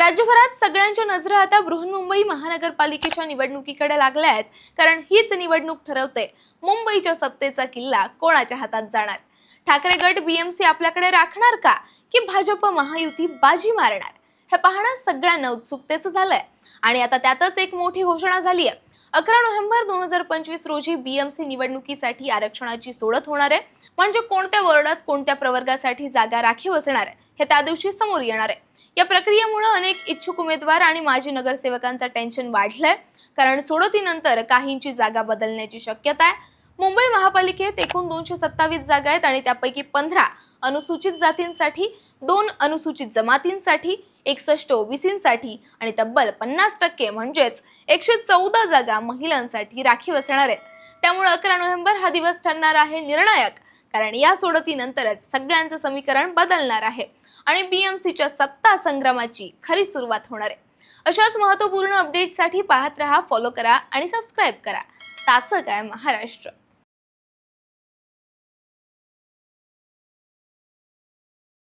राज्यभरात सगळ्यांच्या नजरा आता बृहन्मुंबई महानगरपालिकेच्या निवडणुकीकडे लागल्या आहेत. कारण हीच निवडणूक ठरवते. मुंबईच्या सत्तेचा किल्ला कोणाच्या हातात जाणार? ठाकरे गट बीएमसी आपल्याकडे राखणार का? की भाजप महायुती बाजी मारणार? हे पाहणं सगळ्यांना उत्सुकतेचं झालंय. आणि आता त्यातच एक मोठी घोषणा झाली आहे अकरा नोव्हेंबर दोन हजार पंचवीस रोजी बीएमसी निवडणुकीसाठी आरक्षणाची सोडत होणार आहे. म्हणजे कोणत्या वॉर्डात कोणत्या प्रवर्गासाठी जागा राखीव असणार आहे हे त्या दिवशी समोर येणार आहे. या प्रक्रियेमुळे अनेक इच्छुक उमेदवार आणि माजी नगरसेवकांचं टेन्शन वाढलंय. कारण सोडतीनंतर काहींची जागा बदलण्याची शक्यता आहे. मुंबई महापालिकेत एकूण दोनशे सत्तावीस जागा आहेत आणि त्यापैकी पंधरा अनुसूचित जातींसाठी दोन अनुसूचित जमातींसाठी एकसष्ट ओबीसींसाठी आणि तब्बल पन्नास टक्के म्हणजेच एकशे चौदा जागा महिलांसाठी राखीव असणार आहेत. त्यामुळे अकरा नोव्हेंबर हा दिवस ठरणार आहे निर्णायक कारण या सोडतीनंतरच सगळ्यांचं समीकरण बदलणार आहे आणि बीएमसीच्या सत्ता संग्रामाची खरी सुरुवात होणार आहे. अशाच महत्त्वपूर्ण अपडेटसाठी पाहत रहा फॉलो करा आणि सबस्क्राईब करा. ताचं काय महाराष्ट्र.